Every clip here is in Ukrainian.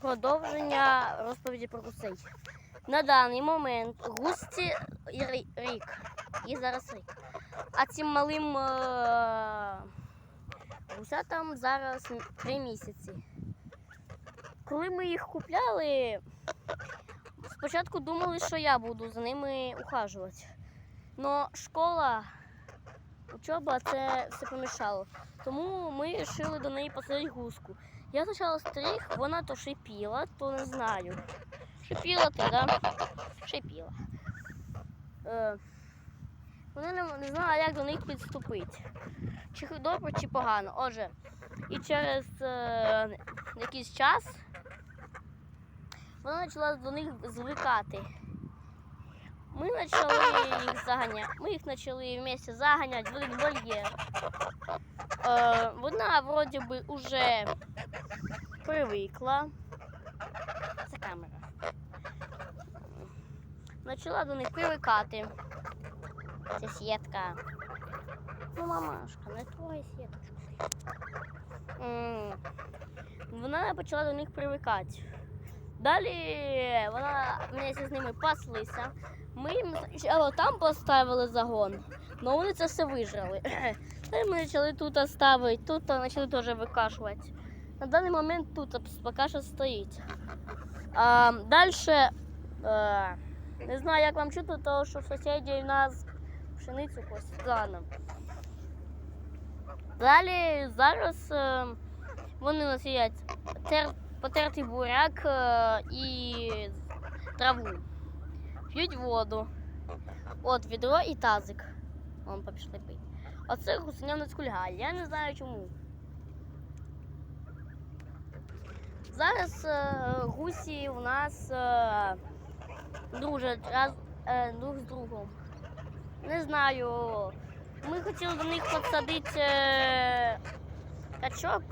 продовження розповіді про гусей. На даний момент густі рік. І зараз рік. А цим малим е- гусятам зараз три місяці. Коли ми їх купляли, спочатку думали, що я буду за ними ухажувати. Но школа, учоба це все помішало. Тому ми вирішили до неї посадити гуску. Я спочатку стриг, вона то шипіла, то не знаю. Шипіла то, да? Шипіла. Е, вони не, не знала, як до них підступити. Чи добре, чи погано. Отже, і через е, якийсь час вона почала до них звикати. Ми почали їх заганяти. Ми їх почали вместе заганяти, в вольєр. Е, вона вроді би уже привикла. Це камера. Почала до них привикати. Це сітка. Ну, мамашка, не твоя сіточка. Вона почала до них привикати. Далі вона вместе з ними паслися. Ми їм спочатку там поставили загон, але вони це все вижрали. Далі ми почали тут ставити, тут почали теж викашувати. На даний момент тут поки що стоїть. А, далі, е, не знаю, як вам чути, тому що в у нас пшеницю посадано. Далі зараз е, вони у нас їдять тер, потертий буряк е, і траву. П'ють воду. От відро і тазик. Вон пішли пити. Оце гусенянець кульгаль. Я не знаю чому. Зараз е, гусі у нас е, дружать раз, друг з другом. Не знаю. Ми хотіли до них посадити е, качок.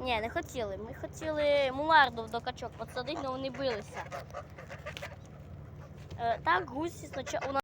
Ні, не хотіли. Ми хотіли муларду до качок посадити, але вони билися. Е, так, гусі спочатку.